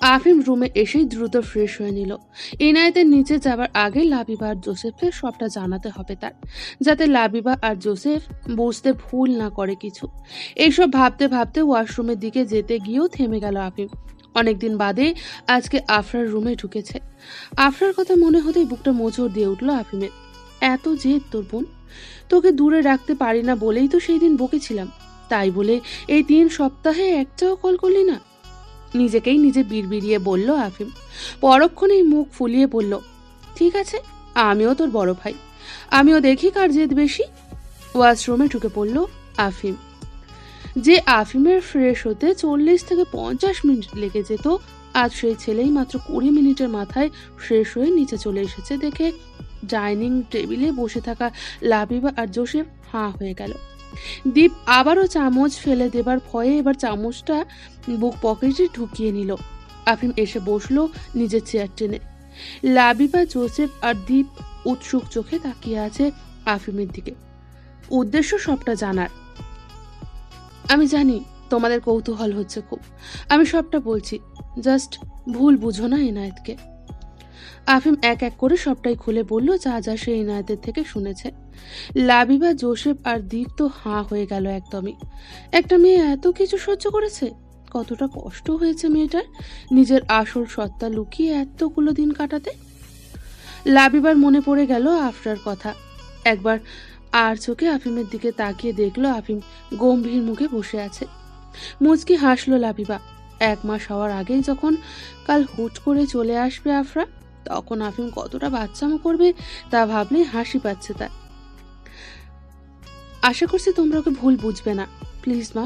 আফিম রুমে এসেই দ্রুত ফ্রেশ হয়ে নিল। ইনায়েতের নিচে যাবার আগে লাবিবা আর জোসেফকে সবটা জানাতে হবে তার, যাতে লাবিবা আর জোসেফ বুঝতে ভুল না করে কিছু। এইসব ভাবতে ভাবতে ওয়াশরুমের দিকে যেতে গিয়েও থেমে গেল আফিম। অনেকদিন বাদে আজকে আফরার রুমে ঢুকেছে। আফরার কথা মনে হতেই বুকটা মোচড় দিয়ে উঠল আফিমের। এত জেদ তোর বোন, তোকে দূরে রাখতে পারি না বলেই তো সেই দিন বকেছিলাম। তাই বলে এই তিন সপ্তাহে একটাও কল করলি না? নিজেকেই নিজে বিড়বিড়িয়ে বলল আফিম। পরক্ষণেই মুখ ফুলিয়ে বলল, ঠিক আছে, আমিও তোর বড় ভাই। আমিও দেখি কার জেদ বেশি। ওয়াশরুমে ঢুকে পড়ল আফিম। যে আফিমের ফ্রেশ হতে চল্লিশ থেকে পঞ্চাশ মিনিট লেগে যেত, আজ সেই ছেলেই মাত্র কুড়ি মিনিটের মাথায় ফ্রেশ হয়ে নিচে চলে এসেছে দেখে ডাইনিং টেবিলে বসে থাকা লাবিবা আর জোসেফ হাঁ হয়ে গেল। দীপ আবারও চামচ ফেলে দেবার ভয়ে এবার চামচটা বুক পকেটে ঢুকিয়ে নিল। আফিম এসে বসল নিজের চেয়ার টেনে। লাবিবা, জোসেফ আর দীপ উৎসুক চোখে তাকিয়ে আছে আফিমের দিকে। উদ্দেশ্য সবটা জানার। আমি জানি তোমাদের কৌতূহল হচ্ছে খুব। আমি সবটা বলছি। জাস্ট ভুল বুঝো না এনায়েতকে। আফিম এক এক করে সবটাই খুলে বলল, যা যা সে ইনায়েতের থেকে শুনেছে। লাবিবা, জোসেফ আর দীপ তো হাঁ হয়ে গেল একদমই। একটা মেয়ে এত কিছু সহ্য করেছে? কতটা কষ্ট হয়েছে মেয়েটার নিজের আসল সত্তা লুকিয়ে এতগুলো দিন কাটাতে? লাবিবার মনে পড়ে গেল আফরার কথা। একবার আর চোখে আফিমের দিকে তাকিয়ে দেখল আফিম গম্ভীর মুখে বসে আছে। মুচকি হাসলো লাবিবা। এক মাস হওয়ার আগেই যখন কাল হুট করে চলে আসবে আফরা তখন আফিম কতটা বাচ্চামো করবে তা ভাবলে হাসি পাচ্ছে তার। আশা করছি তোমরা ওকে ভুল বুঝবে না। প্লিজ মা,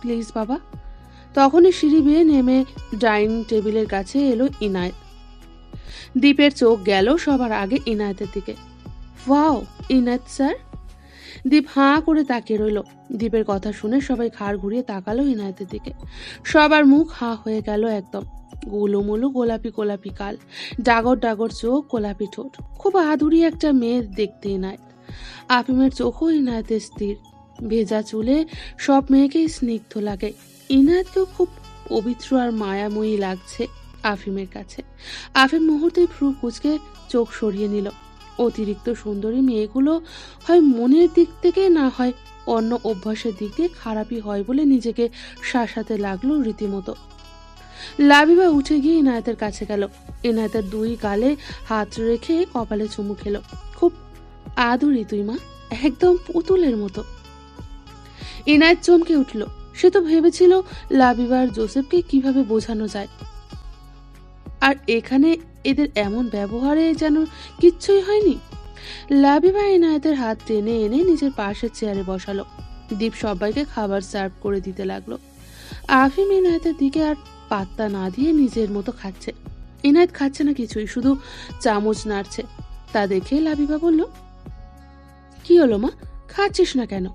প্লিজ বাবা। তখনই সিঁড়ি বেয়ে নেমে ডাইনিং টেবিলের কাছে এলো ইনায়েত। দীপের চোখ গেল সবার আগে ইনায়েতের দিকে। Wow, Inayat sir. দীপ হাঁ করে তাকিয়ে রইল। দীপের কথা শুনে সবাই ঘাড় ঘুরিয়ে তাকালো ইনায়েতের দিকে। সবার মুখ হাঁ হয়ে গেল একদম। গোলুমুলু গোলাপি গোলাপি কাল, ডাগর ডাগর চোখ গোলাপি ঠোঁট। খুব আদুরি একটা মেয়ের দেখতে ইনায়েত আফিমের চোখও ইনায়েতে স্থির। ভেজা চুলে সব মেয়েকেই স্নিগ্ধ লাগে। ইনায়েতকেও খুব পবিত্র আর মায়াময়ী লাগছে আফিমের কাছে। আফিম মুহূর্তে ভ্রু কুচকে চোখ সরিয়ে নিল। অতিরিক্ত সুন্দরী মেয়েগুলো হয় মনের দিক থেকে না হয় অন্য অভ্যাসের দিক দিয়ে খারাপই হয় বলে নিজেকে শাসাতে লাগল রীতিমতো। লাবিবা উঠে গিয়ে ইনায়েতের কাছে গেল। ইনায়েতের দুই গালে হাত রেখে কপালে চুমু খেলো। খুব আদুরি তুই, মা। একদম পুতুলের মতো। ইনায়েত চমকে উঠল। সে তো ভেবেছিল লাবিবার জোসেফকে কীভাবে বোঝানো যায়। আর এখানে এদের এমন ব্যবহারে যেন কিচ্ছুই হয়নি। লাবিবা ইনায়েতের হাত টেনে এনে নিজের পাশের চেয়ারে বসালো। দীপ সবাইকে খাবার সার্ভ করে দিতে লাগল। আফিম ইনায়েতের দিকে আর পাত্তা না দিয়ে নিজের মতো খাচ্ছে। ইনায়েত খাচ্ছে না কিছুই, শুধু চামচ নাড়ছে। তা দেখে লাবিবা বলল, কি হলো মা? খাচ্ছিস না কেন?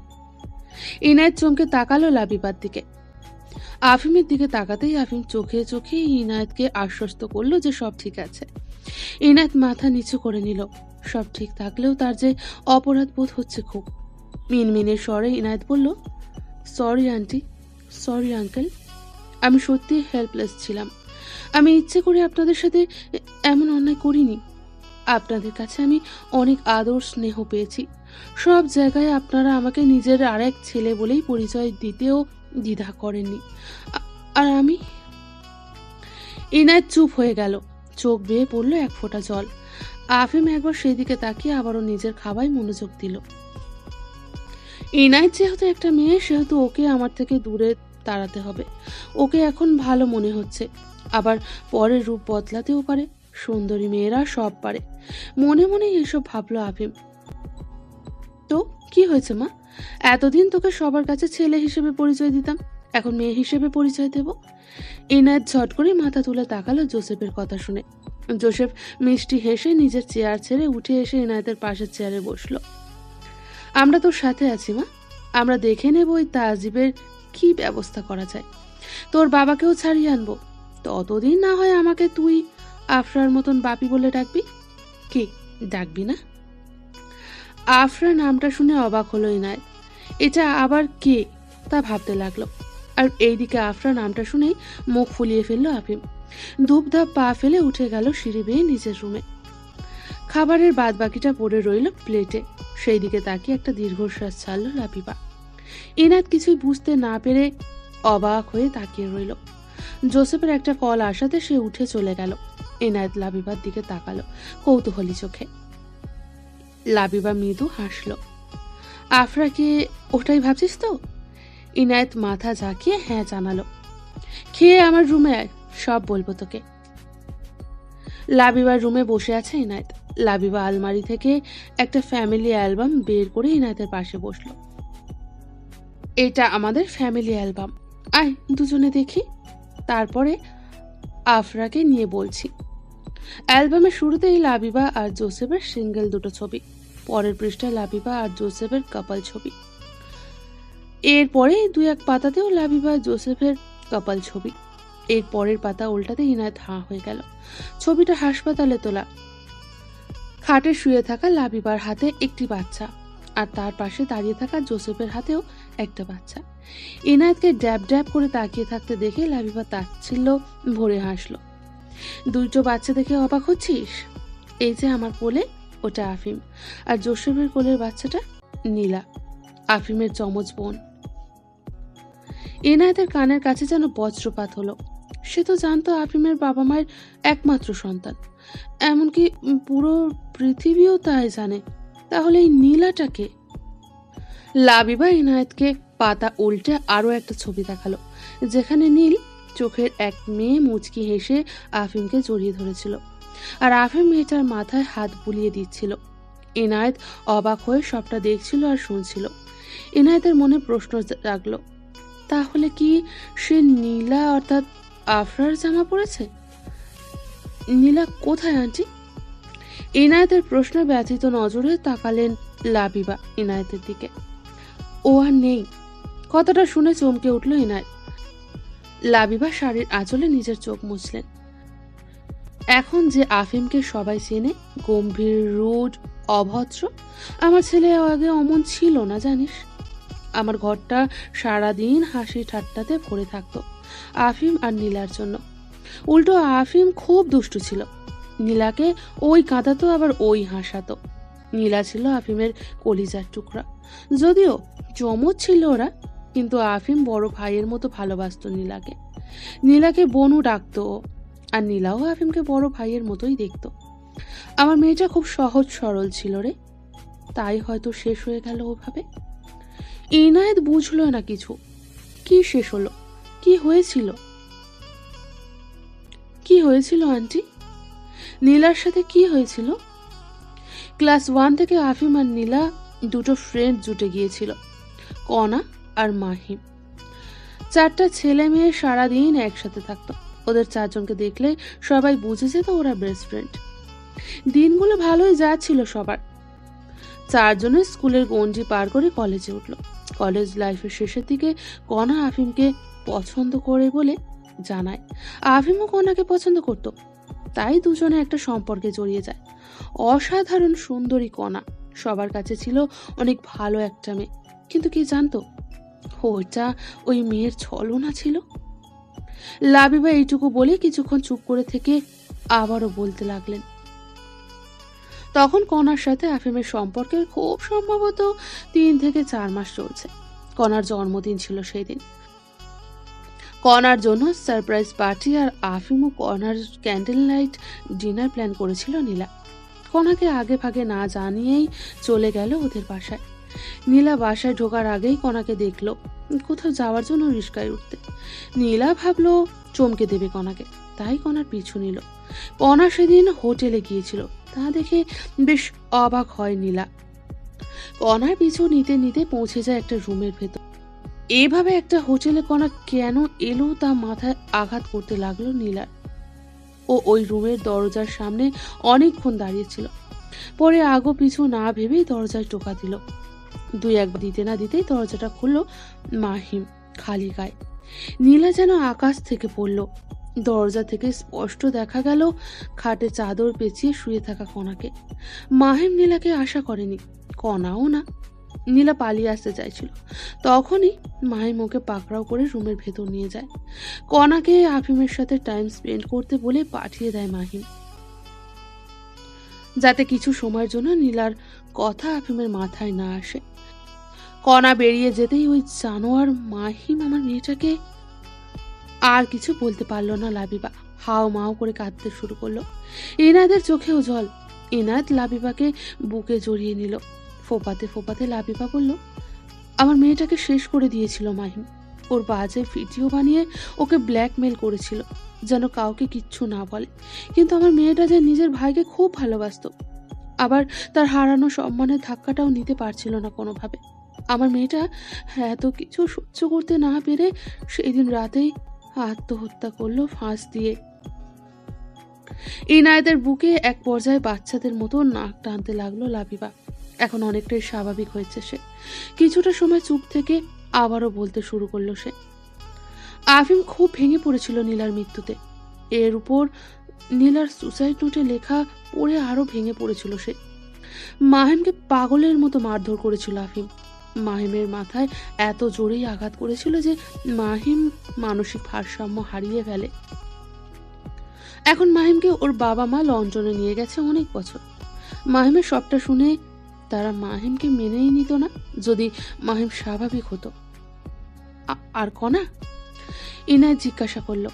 ইনায়েত চমকে তাকালো লাবিবার দিকে। আফিমের দিকে তাকাতেই আফিম চোখে চোখে ইনায়েতকে আশ্বস্ত করল যে সব ঠিক আছে। ইনায়েত মাথা নিচু করে নিল। সব ঠিক থাকলেও তার যে অপরাধ বোধ হচ্ছে খুব। মিনমিনের স্বরে ইনায়েত বলল, সরি আন্টি, সরি আঙ্কেল। আমি সত্যি হেল্পলেস ছিলাম। আমি ইচ্ছে করে আপনাদের সাথে এমন অন্যায় করিনি। আপনাদের কাছে আমি অনেক আদর স্নেহ পেয়েছি। সব জায়গায় আপনারা আমাকে নিজের আরেক ছেলে বলেই পরিচয় দিতেও দ্বিধা করেননি। আর আমি? ইনায়েত চুপ হয়ে গেল। চোখ বেয়ে পড়ল এক ফোঁটা জল। আফিম একবার সেদিকে তাকিয়ে আবারও নিজের খাওয়ায় মনোযোগ দিল। ইনায়েত যেহেতু একটা মেয়ে, সেহেতু ওকে আমার থেকে দূরে তাড়াতে হবে। ওকে এখন ভালো মনে হচ্ছে। আবার পরের রূপ বদলাতেও পারে। সুন্দরী মেয়েরা সব পারে। মনে মনে এসব ভাবলো আফিম। তো, কি হয়েছে মা? এতদিন তোকে সবার কাছে ছেলে হিসেবে পরিচয় দিতাম। এখন মেয়ে হিসেবে পরিচয় দেব। ইনায়েত ঝট করে মাথা তুলে তাকালো জোসেফের কথা শুনে। জোসেফ মিষ্টি হেসে নিজের চেয়ার ছেড়ে উঠে এসে ইনায়েতের পাশের চেয়ারে বসল। আমরা তোর সাথে আছি মা। আমরা দেখে নেব ওই তাজিবের কি ব্যবস্থা করা যায়? তোর বাবাকেও ছাড়িয়ে আনব। ততদিন না হয় আমাকে তুই আফরার মতন বাপি বলে ডাকবি। কি, ডাকবি না? আফরা নামটা শুনে অবাক হলো ইনায়েত। এটা আবার কে তা ভাবতে লাগল। আর এইদিকে আফরা নামটা শুনেই মুখ ফুলিয়ে ফেলল আফিম। ধূপধাপ পা ফেলে উঠে গেল সিঁড়ি বেয়ে নিজের রুমে। খাবারের বাদ বাকিটা পড়ে রইল প্লেটে। সেই দিকে তাকিয়ে একটা দীর্ঘশ্বাস ছাড়ল লাবিবা ইনাত কিছুই বুঝতে না পেরে অবাক হয়ে তাকিয়ে রইল। জোসেফের একটা কল আসাতে সে উঠে চলে গেল। এনায়েত লাবিবার দিকে তাকালো, কৌতূহলী চোখে। লাবিবা মৃদু হাসল। আফরাকে ওটাই ভাবছিস তো? ইনায়েত মাথা ঝাঁকিয়ে হ্যাঁ জানালো। খেয়ে আমার রুমে? আয় সব বলব তোকে। লাবিবার রুমে বসে আছে ইনায়েত লাবিবা আলমারি থেকে একটা ফ্যামিলি অ্যালবাম বের করে ইনায়েতের পাশে বসল। এটা আমাদের ফ্যামিলি অ্যালবাম আয়, দুজনে দেখি। তারপরে আফরাকে নিয়ে বলছি অ্যালবামের শুরুতেই লাবিবা আর জোসেফের সিঙ্গেল দুটো ছবি, পরের পৃষ্ঠায় লাবিবা আর জোসেফের কাপাল ছবি। এরপরে দু এক পাতাতেও লাবিবা জোসেফের কপাল ছবি। এর পরের পাতা উল্টাতে ইনায়ত হাঁ হয়ে গেল। ছবিটা হাসপাতালে তোলা। খাটে শুয়ে থাকা লাবিবার হাতে একটি বাচ্চা, আর তার পাশে দাঁড়িয়ে থাকা জোসেফের হাতেও একটা বাচ্চা। এনায়েতকে ড্যাব ড্যাব করে তাকিয়ে থাকতে দেখে লাবিবা তাচ্ছিল্য ভরে হাসলো। দুটো বাচ্চা দেখে অবাক হচ্ছিস? এই যে আমার কোলে, ওটা আফিম। আর জোসেফের কোলের বাচ্চাটা নীলা, আফিমের চমচ বোন। এনায়েতের কানের কাছে যেন বজ্রপাত হলো। সে তো জানতো আফিমের বাবা মায়ের একমাত্র সন্তান। এমনকি পুরো পৃথিবীও তাই জানে। তাহলে এই নীলাটাকে লাবিবা ইনায়েতকে পাতা উল্টে আরও একটা ছবি দেখাল, যেখানে নীল চোখের এক মেয়ে মুচকি হেসে আফিমকে জড়িয়ে ধরেছিল আর আফিম মেয়েটার মাথায় হাত বুলিয়ে দিচ্ছিল। এনায়েত অবাক হয়ে সবটা দেখছিল আর শুনছিল। এনায়েতের মনে প্রশ্ন জাগলো, তাহলে কি সে নীলা অর্থাৎ আফরার জামা পড়েছে নীলা কোথায়, আন্টি? এনায়েতের প্রশ্ন ব্যথিত নজরে তাকালেন লাবিবা ইনায়েতের দিকে। ও আর নেই। কথাটা শুনে চমকে উঠল ইনায়েত লাবিবা শাড়ির আঁচলে নিজের চোখ মুছলেন। এখন যে আফিমকে সবাই চেনে, গম্ভীর, রুড, অভদ্র, আমার ছেলে আগে অমন ছিল না, জানিস? আমার ঘরটা সারাদিন হাসি ঠাট্টাতে ভরে থাকতো, আফিম আর নীলার জন্য। উল্টো আফিম খুব দুষ্টু ছিল। নীলাকে ওই কাঁদাতো, আবার ওই হাসাতো। নীলা ছিল আফিমের কলিজার টুকরা। যদিও চমৎ ছিল ওরা, কিন্তু আফিম বড় ভাইয়ের মতো ভালোবাসত নীলাকে। নীলাকে বনু ডাকতো আর নীলাও আফিমকে বড় ভাইয়ের মতোই দেখতো। আমার মেয়েটা খুব সহজ সরল ছিল রে, তাই হয়তো শেষ হয়ে গেল ওভাবে। ইনায়েত বুঝলো না কিছু, কি শেষ হলো, কি হয়েছিল? কি হয়েছিল, আন্টি? নীলার সাথে কি হয়েছিল? ক্লাস ওয়ান থেকে আফিম আর নীলা দুটো ফ্রেন্ড জুটে গিয়েছিল, কনা আর মাহিম চারটা ছেলে মেয়ে সারাদিন একসাথে থাকতো। ওদের চারজনকে দেখলে সবাই বুঝে যেত ওরা বেস্ট ফ্রেন্ড দিনগুলো ভালোই যাচ্ছিল সবার। চারজনের স্কুলের গঞ্জি পার করে কলেজে উঠল। কলেজ লাইফের শেষের দিকে কনা আফিমকে পছন্দ করে বলে জানায়, আফিমও কনাকে পছন্দ করত। তাই দুজনে একটা সম্পর্কে জড়িয়ে যায়। অসাধারণ সুন্দরী কণা সবার কাছে ছিল অনেক ভালো একটা মেয়ে। কিন্তু কি জানতো ওইটা ওই মেয়ের ছলনা ছিল? লাবিবা এইটুকু বলে কিছুক্ষণ চুপ করে থেকে আবারও বলতে লাগলেন। তখন কণার সাথে আফিমের সম্পর্কে খুব সম্ভবত তিন থেকে চার মাস চলছে। কণার জন্মদিন ছিল সেই দিন কণার জন্য সারপ্রাইজ পার্টি আর আফিম ও কণার ক্যান্ডেল লাইট ডিনার প্ল্যান করেছিল নীলা। কণাকে আগে ভাগে না জানিয়েই চলে গেল ওদের বাসায়। নীলা বাসায় ঢোকার আগেই কণাকে দেখল, কোথাও যাওয়ার জন্য রিস্কায় উঠতে। নীলা ভাবলো, চমকে দেবে কণাকে তাই কণার পিছু নিল। কণা সেদিন হোটেলে গিয়েছিল। তা দেখে বেশ অবাক হয় নীলা। কণার পিছু নিতে নিতে পৌঁছে যায় একটা রুমের ভেতর। এভাবে একটা হোটেলে কণা কেন এলো তা মাথায় আঘাত করতে লাগল নীলার। ও ওই রুমের দরজার সামনে অনেকক্ষণ দাঁড়িয়েছিল পরে আগো পিছু না ভেবেই দরজায় টোকা দিল। দুই একবার দিতে না দিতেই দরজাটা খুললো মাহিম খালি গায়ে। নীলা যেন আকাশ থেকে পড়ল। দরজা থেকে স্পষ্ট দেখা গেল খাটে চাদর পেঁচিয়ে শুয়ে থাকা কণাকে। মাহিম নীলাকে আশা করেনি। কণাও না। নীলা পালিয়ে আসতে চাইছিল। তখনই মাহিম ওকে পাকড়াও করে রুমের ভেতর নিয়ে যায়। কণাকে আফিমের সাথে টাইম স্পেন্ড করতে বলে পাঠিয়ে দেয় মাহিম। যাতে কিছু সময়ের জন্য নীলার কথা আফিমের মাথায় না আসে। কণা বেরিয়ে যেতেই ওই জানোয়ার মাহিম আমার মেয়েটাকে আর কিছু বলতে পারল না লাবিবা। হাও মাও করে কাঁদতে শুরু করল। এনাদের চোখেও জল। এনাদ লাবিবাকে বুকে জড়িয়ে নিল। ফোপাতে ফোপাতে লাবিবা বলল, আমার মেয়েটাকে শেষ করে দিয়েছিল মাহিম। ওর বাজে ভিডিও বানিয়ে ওকে ব্ল্যাকমেল করেছিল, যেন কাউকে কিচ্ছু না বলে। কিন্তু আমার মেয়েটা যে নিজের ভাইকে খুব ভালোবাসতো। আবার তার হারানো সম্মানের ধাক্কাটাও নিতে পারছিল না কোনোভাবে। আমার মেয়েটা এত কিছু সহ্য করতে না পেরে সেই দিন রাতেই আত্মহত্যা করল ফাঁস দিয়ে। ইনায়েতের বুকে এক পর্যায়ে বাচ্চাদের মতো নাক টানতে লাগল লাবিবা। এখন অনেকটাই স্বাভাবিক হয়েছে সে। কিছুটা সময় চুপ থেকে আবারও বলতে শুরু করল সে। আফিম খুব ভেঙে পড়েছিল নীলার মৃত্যুতে। এর উপর নীলার সুসাইড নোটে লেখা পড়ে আরও ভেঙে পড়েছিল সে। মাহিমকে পাগলের মতো মারধর করেছিল আফিম। মাহিমের মাথায় এত জোরেই আঘাত করেছিল যে মাহিম মানসিক ভারসাম্য হারিয়ে ফেলে। এখন মাহিমকে ওর বাবা মা লন্ডনে নিয়ে গেছে অনেক বছর। মাহিমের সবটা শুনে তারা মাহিমকে মেনেই নিত না যদি মাহিম স্বাভাবিক হতো। আর কনা? ইনায় জিজ্ঞাসা করল।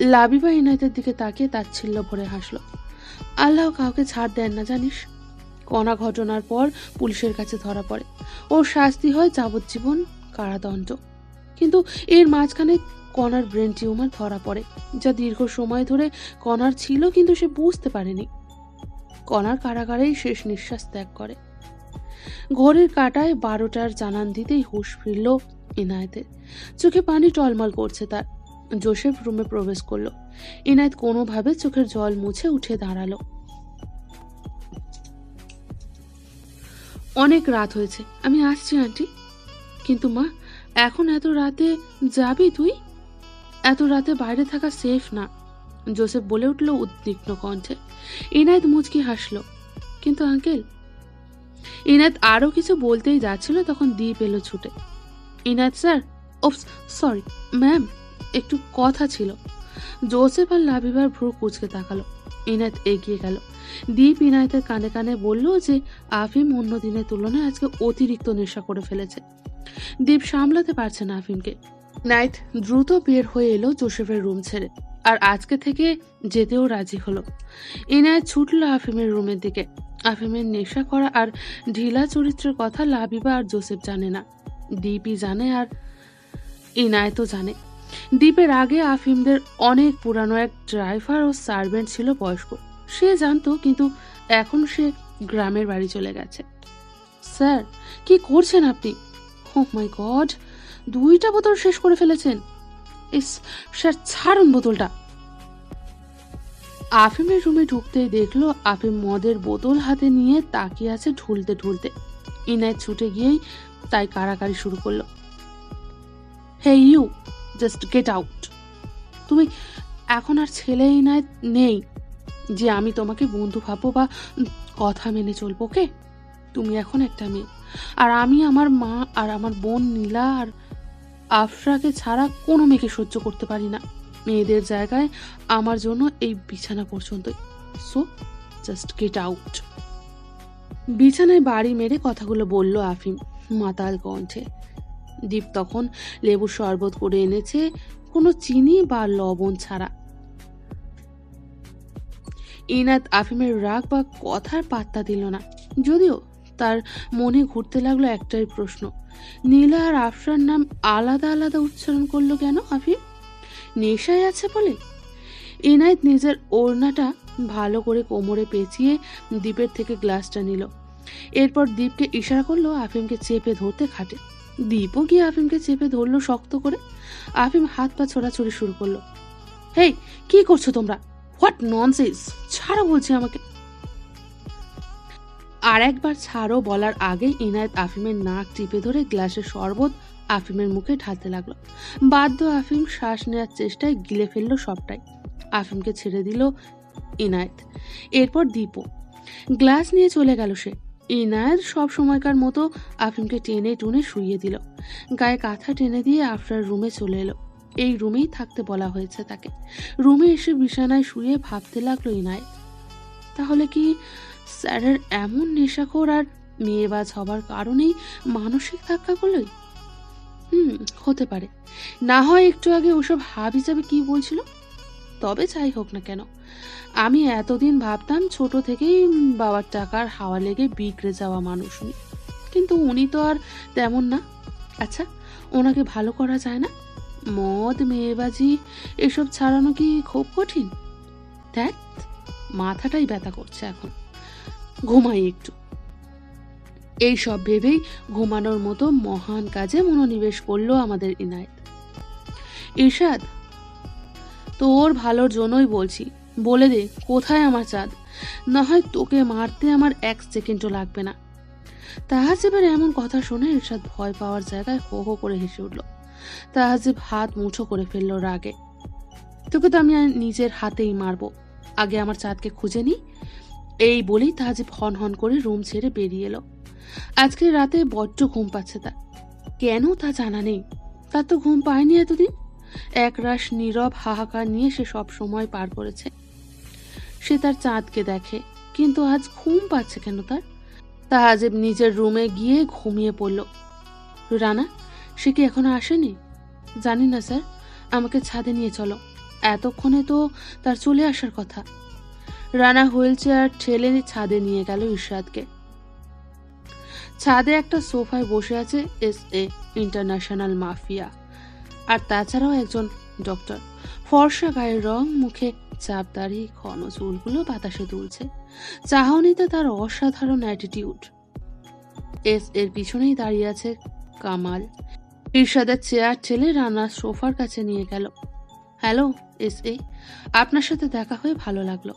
লাবিবা ইনায়তের দিকে তাকিয়ে তাচ্ছিল্য ভরে হাসলো। আল্লাহ কাউকে ছাড় দেন না, জানিস? কণা ঘটনার পর পুলিশের কাছে ধরা পড়ে। ওর শাস্তি হয় যাবজ্জীবন কারাদণ্ড। কিন্তু এর মাঝখানে কণার ব্রেন টিউমার ধরা পড়ে, যা দীর্ঘ সময় ধরে কণার ছিল কিন্তু সে বুঝতে পারেনি। কণার কারাগারেই শেষ নিঃশ্বাস ত্যাগ করে। ঘড়ির কাটায় বারোটার জানান দিতেই হুঁশ ফিরল ইনায়েতের। চোখে পানি টলমল করছে তার। জোসেফ রুমে প্রবেশ করল। ইনায়েত কোনোভাবে চোখের জল মুছে উঠে দাঁড়াল। অনেক রাত হয়েছে। আমি আসছি, আন্টি। কিন্তু মা, এখন এত রাতে যাবি তুই? এত রাতে বাইরে থাকা সেফ না। জোসেফ বলে উঠল উদ্বিগ্ন কণ্ঠে। ইনায়েত মুচকি হাসলো। কিন্তু আঙ্কেল, ইনায়েত আরও কিছু বলতেই যাচ্ছিল তখন দ্বীপ এলো ছুটে। Inayat sir oops sorry, ma'am, একটু কথা ছিল। জোসেফ আর লাবিবার ভ্রু কুচকে তাকালো। ইনায়েত এগিয়ে গেল। দীপ ইনায়েতের কানে কানে বলল যে, আফিম অন্য দিনের তুলনায় আজকে অতিরিক্ত নেশা করে ফেলেছে। দীপ সামলাতে পারছে না আফিমকে। নাইট দ্রুত বের হয়ে এলো জোসেফের রুম ছেড়ে। আর আজকে থেকে যেতেও রাজি হলো। ইনায়েত ছুটলো আফিমের রুমের দিকে। আফিমের নেশা করা আর ঢিলা চরিত্রের কথা লাবিবা আর জোসেফ জানে না। দীপই জানে আর ইনায়েতও জানে। দ্বীপের আগে আফিমদের অনেক পুরানো এক ড্রাইভার ও সার্ভেন্ট ছিল বয়স্ক। সে জানতো কিন্তু এখন সে গ্রামের বাড়ি চলে গেছে। স্যার, কি করছেন আপনি? ও মাই গড দুইটা বোতল শেষ করে ফেলেছেন। ইস, স্যার, ছাড়ুন বোতলটা। আফিমের রুমে ঢুকতেই দেখল আফিম মদের বোতল হাতে নিয়ে তাকিয়ে আছে ঢুলতে ঢুলতে। ইনায় ছুটে গিয়েই তাই কারাকারি শুরু করল। Hey you, just get out. তুমি এখন আর ছেলে নয় নেই যে আমি তোমাকে বন্ধু ভাববো বা কথা মেনে চলবো, ওকে? তুমি এখন একটা মেয়ে। আর আমি আমার মা আর আমার বোন নীলা আর আফরাকে ছাড়া কোনো মেয়েকে সহ্য করতে পারি না। মেয়েদের জায়গায় আমার জন্য এই বিছানা পর্যন্ত। সো জাস্ট গেট আউট বিছানায় বাড়ি মেরে কথাগুলো বলল আফিম মাতাল কণ্ঠে। দীপ তখন লেবুর শরবত করে এনেছে, কোনো চিনি বা লবণ ছাড়া। ইনাত আফিমের রাগ বা কথার পাত্তা দিল না। যদিও তার মনে ঘুরতে লাগল একটাই প্রশ্ন, নীলা আর আফরার নাম আলাদা আলাদা উচ্চারণ করল কেন আফিম? নেশায় আছে বলে? এনায়েত নিজের ওড়নাটা ভালো করে কোমরে পেঁচিয়ে দ্বীপের থেকে গ্লাসটা নিল। এরপর দ্বীপকে ইশারা করল আফিমকে চেপে ধরতে খাটে। দ্বীপও গিয়ে আফিমকে চেপে ধরলো শক্ত করে। আফিম হাত পা ছোড়াছড়ি শুরু করল। হেই, কি করছ তোমরা? What nonsense? ছাড়া বলছি আমাকে। আর একবার ছাড়ো বলার আগে ইনায়েত আফিমের নাক টিপে ধরে গ্লাসের শরবত আফিমের মুখে ঢালতে লাগল। বাধ্য আফিম শ্বাস নেওয়ার চেষ্টায় গিলে ফেলল সবটাই। আফিমকে ছেড়ে দিল ইনায়েত। এরপর দীপও গ্লাস নিয়ে চলে গেল সে। ইনায়েত সব সময়কার মতো আফিমকে টেনে টুনে শুইয়ে দিল। গায়ে কাঁথা টেনে দিয়ে আফরার রুমে চলে এলো। এই রুমেই থাকতে বলা হয়েছে তাকে। রুমে এসে বিছানায় শুয়ে ভাবতে লাগল ইনায়েত। তাহলে কি স্যারের এমন নেশাখোর আর মেয়েবাজ হবার কারণেই মানসিক ধাক্কাগুলোই হুম, হতে পারে। না হয় একটু আগে ওসব হাব হিসাবে কি বলছিল? তবে যাই হোক না কেন। আমি এতদিন ভাবতাম ছোট থেকেই বাবার টাকার হাওয়া লেগে বিগড়ে যাওয়া মানুষ উনি। কিন্তু উনি তো আর তেমন না। আচ্ছা ওনাকে ভালো করা যায় না? মদ, মেয়েবাজি, এসব ছাড়ানো কি খুব কঠিন? দেখ মাথাটাই ব্যথা করছে এখন। ঘুমাই একটু। এই সব ভেবেই ঘুমানোর মতো মহান কাজে মনোনিবেশ করল আমাদের ইনায়েত। ইরশাদ, তোর ভালোর জন্যই বলছি, বলে দে কোথায় আমার চাঁদ? না হয় তোকে মারতে আমার এক সেকেন্ডও লাগবে না। তাহাজিবের এমন কথা শুনে ইরশাদ ভয় পাওয়ার জায়গায় হো হো করে হেসে উঠল। তাহাজিব হাত মুঠো করে ফেলল রাগে। তোকে তো আমি নিজের হাতেই মারবো। আগে আমার চাঁদকে খুঁজে নি এই বলেই তাহাজিব হন হন করে রুম ছেড়ে বেরিয়ে এলো। আজকে রাতে বড্ড ঘুম পাচ্ছে তার। কেন তা জানা নেই। তার তো ঘুম পায়নি এতদিন। এক একরাশ নীরব হাহাকার নিয়ে সে সব সময় পার করেছে। সে তার চাঁদকে দেখে, কিন্তু আজ ঘুম পাচ্ছে কেন তার? তাহাজেব নিজের রুমে গিয়ে ঘুমিয়ে পড়ল। রানা, সে কি এখনও আসেনি? জানি না, স্যার। আমাকে ছাদে নিয়ে চলো। এতক্ষণে তো তার চলে আসার কথা। রানা হুইল চেয়ার ঠেলে ছাদে নিয়ে গেল ইরশাদকে। ছাদে একটা সোফায় বসে আছে এস এ, ইন্টারন্যাশনাল মাফিয়া। আর তাছাড়াও একজন ডক্টর। ফর্সা গায়ের রং, মুখে চাপদারি ঘন চুলগুলো বাতাসে দুলছে। চাহনিতে তার অসাধারণ অ্যাটিটিউড এস এর পিছনেই দাঁড়িয়ে আছে কামাল। ইরশাদের চেয়ার ঠেলে রানা সোফার কাছে নিয়ে গেল। হ্যালো, এস এ, আপনার সাথে দেখা হয়ে ভালো লাগল।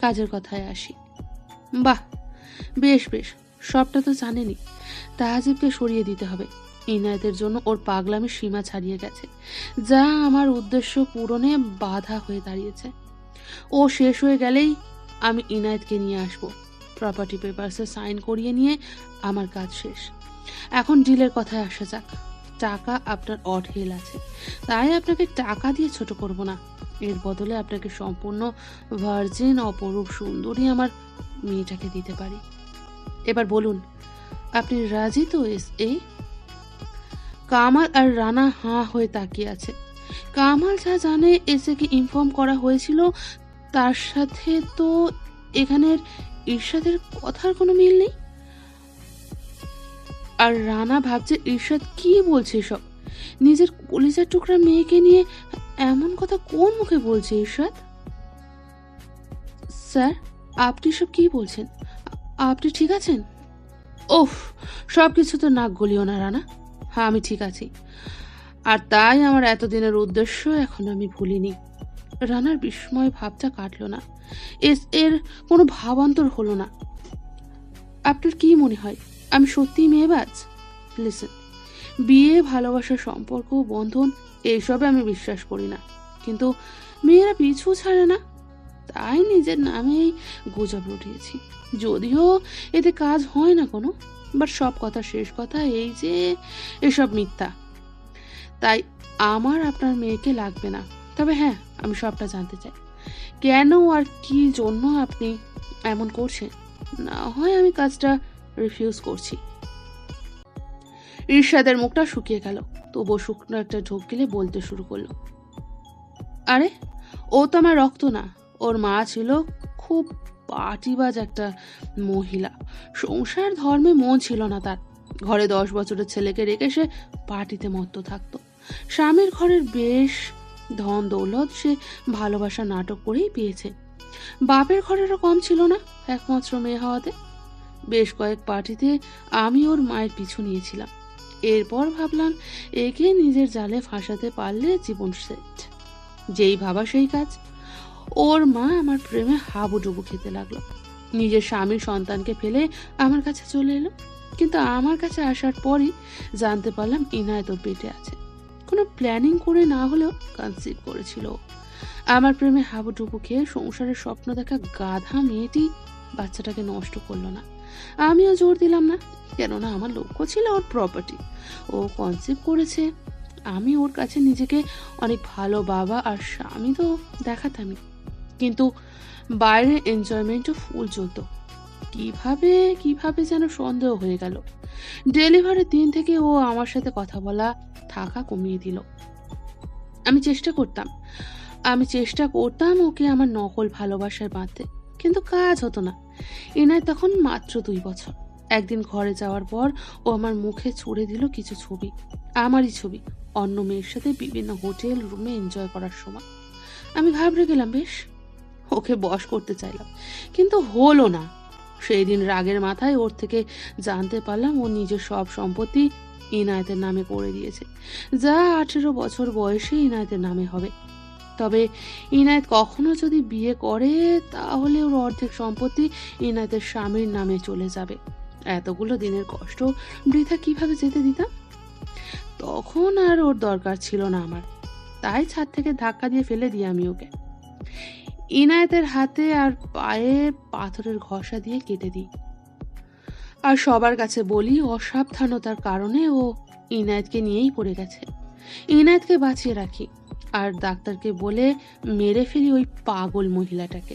কাজের কথায় আসি। বাহ, বেশ বেশ, সবটা তো জানেনি। তাহাজিবকে সরিয়ে দিতে হবে। ইনায়েতের জন্য ওর পাগলামের সীমা ছাড়িয়ে গেছে। যা আমার উদ্দেশ্য পূরণে বাধা হয়ে দাঁড়িয়েছে। ও শেষ হয়ে গেলেই আমি ইনায়েতকে নিয়ে আসব। প্রপার্টি পেপারসে সাইন করিয়ে নিয়ে আমার কাজ শেষ। এখন ডিলের কথায় আসা যাক। টাকা আপনার অঢেল আছে। তাই আপনাকে টাকা দিয়ে ছোট করব না। এর বদলে আপনাকে সম্পূর্ণ ভার্জিন অপরূপ, সুন্দরী আমার মেয়েটাকে দিতে পারি। এবার বলুন, আপনি রাজি তো এস এ কামাল আর রানা হাঁ হয়ে তাকিয়ে আছে। কামাল যা জানে এসেকে ইনফর্ম করা হয়েছিল। তার সাথে তো এখানের ঈর্ষাদের কথার কোনো মিল নেই? আর রানা ভাবছে ঈর্ষাদ কি বলছে সব নিজের কলিজার টুকরা মেয়েকে নিয়ে এমন কথা কোন মুখে বলছে ঈর্ষাদ স্যার, আপনি সব কি বলছেন? আপনি ঠিক আছেন? ওফ সব কিছু তো নাক গলিও না, রানা। হ্যাঁ আমি ঠিক আছি। আর তাই আমার এতদিনের উদ্দেশ্য এখন আমি ভুলিনি। রানার বিস্ময় ভাবটা কাটলো না। এস, এর কোনো ভাবান্তর হলো না। আপনার কি মনে হয়? আমি সত্যিই মেয়েবাজ? লিসেন বিয়ে ভালোবাসার সম্পর্ক, বন্ধন এইসবে আমি বিশ্বাস করি না। কিন্তু মেয়েরা পিছু ছাড়ে না। তাই নিজের নামেই গুজব রটিয়েছি। যদিও এতে কাজ হয় না কোনো বাট সব কথা শেষ কথা এই যে এসব মিথ্যা। তাই আমার আপনার মেয়েকে লাগবে না। তবে হ্যাঁ আমি সবটা জানতে চাই। কেন আর কি জন্য আপনি এমন করছেন? না হয় আমি কাজটা রিফিউজ করছি। ঈর্ষাদের মুখটা শুকিয়ে গেল। তবুও শুকনো একটা ঢোক গেলে বলতে শুরু করল, আরে, ও তো আমার রক্ত না। ওর মা ছিল খুব পাটিবাজ একটা মহিলা। সংসার, ধর্মে মন ছিল না তার। ঘরে দশ বছরের ছেলেকে রেখে সে পার্টিতে মত্ত থাকতো। স্বামীর ঘরের বেশ ধন দৌলত সে ভালোবাসা নাটক করেই পেয়েছে। বাপের ঘরেরও কম ছিল না একমাত্র মেয়ে হওয়াতে। বেশ কয়েক পার্টিতে আমি ওর মায়ের পিছু নিয়েছিলাম। এরপর ভাবলাম, একে নিজের জালে ফাঁসাতে পারলে জীবন সেট। যেই ভাবা সেই কাজ। ওর মা আমার প্রেমে হাবুডুবু খেতে লাগল। নিজের স্বামীর সন্তানকে ফেলে আমার কাছে চলে এলো। কিন্তু আমার কাছে আসার পরই জানতে পারলাম ইনায়ত পেটে আছে। কোনো প্ল্যানিং করে না হলেও কনসিভ করেছিল আমার প্রেমে হাবুডুবু খেয়ে সংসারের স্বপ্ন দেখা গাধা মেয়েটি বাচ্চাটাকে নষ্ট করল না। আমিও জোর দিলাম না, কেননা আমার লক্ষ্য ছিল ওর প্রপার্টি ও কনসেপ্ট করেছে, আমি ওর কাছে নিজেকে অনেক ভালো বাবা আর স্বামী তো দেখাতামই। কিন্তু বাইরে এনজয়মেন্টও ফুল চলতো কীভাবে কীভাবে যেন সন্দেহ হয়ে গেল। ডেলিভারির দিন থেকে ও আমার সাথে কথা বলা, থাকা কমিয়ে দিল। আমি চেষ্টা করতাম, আমি চেষ্টা করতাম ওকে আমার নকল ভালোবাসায় বাঁধতে। কিন্তু কাজ হতো না। এনায় তখন মাত্র দুই বছর। একদিন ঘরে যাওয়ার পর ও আমার মুখে ছুড়ে দিল কিছু ছবি, আমারই ছবি, অন্য মেয়ের সাথে বিভিন্ন হোটেল, রুমে এনজয় করার সময়। আমি ঘাবড়ে গেলাম, বেশ, ওকে বশ করতে চাইলাম, কিন্তু হলো না। সেই দিন রাগের মাথায় ওর থেকে জানতে পারলাম ও নিজের সব সম্পত্তি ইনায়েতের নামে করে দিয়েছে। যা আঠেরো বছর বয়সে ইনায়েতের নামে হবে। তবে ইনায়েত কখনো যদি বিয়ে করে, তাহলে ওর অর্ধেক সম্পত্তি ইনায়েতের স্বামীর নামে চলে যাবে। এতগুলো দিনের কষ্ট, বৃথা কীভাবে যেতে দিতাম? তখন আর ওর দরকার ছিল না আমার। তাই ছাদ থেকে ধাক্কা দিয়ে ফেলে দিই আমি ওকে। ইনায়েতের হাতে আর পায়ে পাথরের ঘষা দিয়ে কেটে দিই। আর সবার কাছে বলি, অসাবধানতার কারণে ও ইনায়েতকে নিয়েই পড়ে গেছে। ইনায়েতকে বাঁচিয়ে রাখি। আর ডাক্তারকে বলে মেরে ফেলি ওই পাগল মহিলাটাকে।